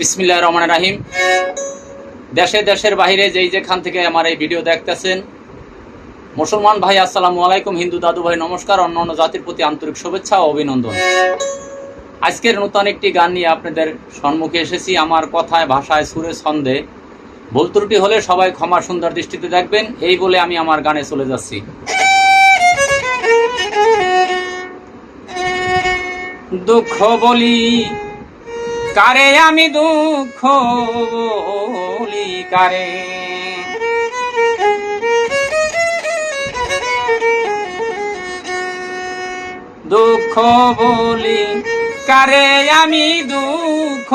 বিসমিল্লাহ রহমান রাহিম। দেশে দেশের বাইরে যেই যেখান থেকে আমার এই ভিডিও দেখতেছেন, মুসলমান ভাই, আসসালামু আলাইকুম, হিন্দু দাদু ভাই, নমস্কার, অন্য অন্য জাতির প্রতি আন্তরিক শুভেচ্ছা ও অভিনন্দন। আজকের নতুন একটি গান নিয়ে আপনাদের সম্মুখে এসেছি। আমার কথায়, ভাষায়, সুরে, ছন্দে। ভুল ত্রুটি হলে সবাই ক্ষমা সুন্দর দৃষ্টিতে দেখবেন। এই বলে আমি আমার গানে চলে যাচ্ছি। দুঃখ বলি কারে আমি দুঃখ কারে? দুঃখ বলি কারে আমি দুঃখ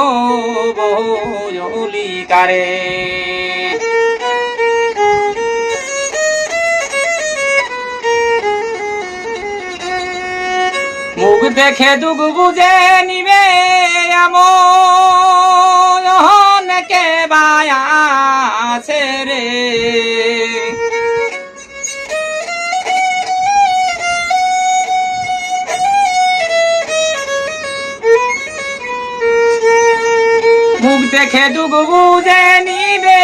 বলি কারে? মুখ দেখে দুঃখ বুঝে নিবে এমন কে বায়াছে রে? মুখ দেখে দুঃখ বুঝে নিবে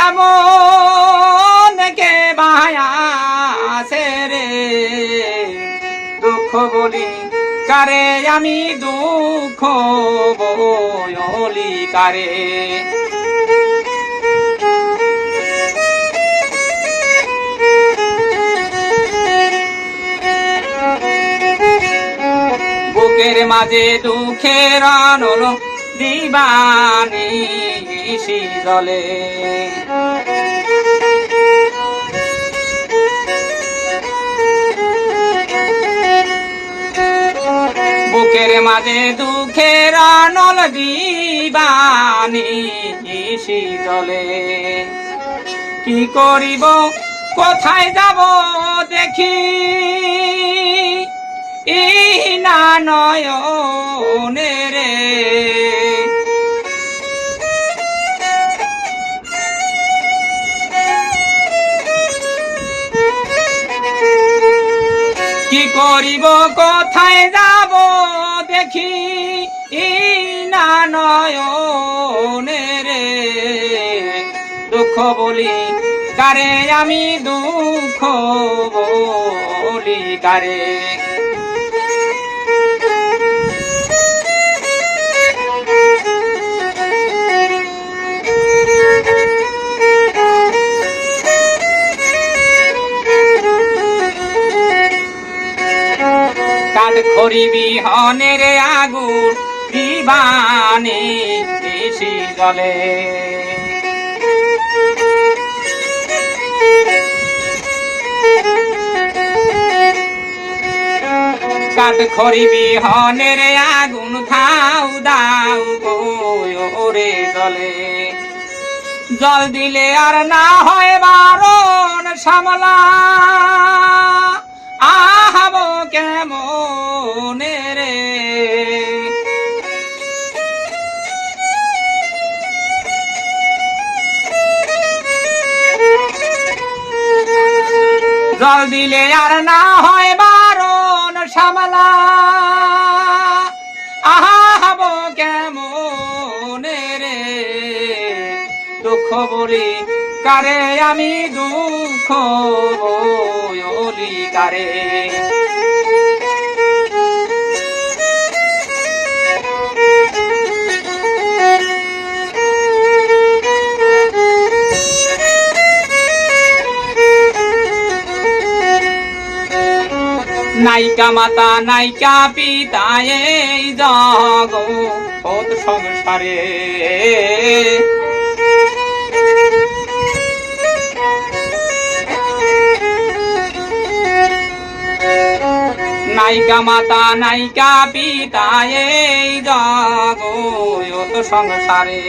এমন কে বায়াছে রে? দুঃখ বলি কারে আমি দুঃখ বলি কারে। বুকের মাঝে দুঃখের আনল দিবানি জলে। বুকের মাঝে দুঃখের নল দিবানি শীতলে। কি করিব, কোথায় যাব দেখি। না নয়নে কি করিব, কোথায় যাব দেখি না নয়নে রে। দুঃখ বলি কারে আমি দুঃখ বলি কারে? কাঠ খরিবি হনের আগুন, দিবানি এসি জলে। কাঠ খরিবি হনের আগুন থাউ দাউ ওরে জলে। জল দিলে আর না হয় বারণ, সামলা। আহাব কেমন রে? জল দিলে আর না হয় বারণ সামলা। আহাব কেমন রে? দুঃখ বলি কারে আমি দুঃখ বলি কারে। নাইকা মাতা নাইকা পিতা এই জগৎ সংসারে। নাইকা মাতা নাইকা পিতা, এই জগৎ সংসারে।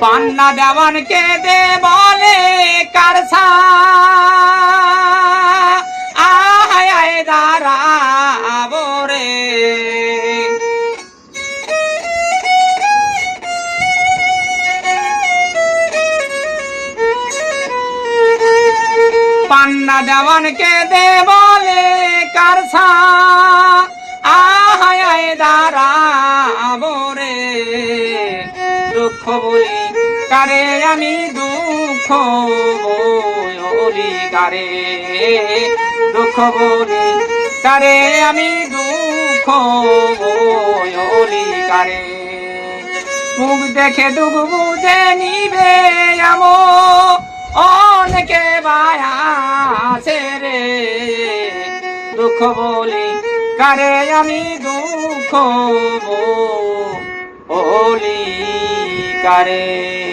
পান্না দেওয়ানকে দে বলে কারসা। আয় আয়, দাঁড়াবো দে বলে কারসা। আহায় দাঁড়াবো রে। দুঃখ বলি, কারে আমি দুঃখ বলি, কারে? দুঃখ বলি, কারে আমি দুঃখ বলি, কারে? মুখ দেখে ডুব বুঝে নিবে আমো। অনেকে আছে রে। দুঃখ বলি কারে আমি দুঃখ বলি? কারে?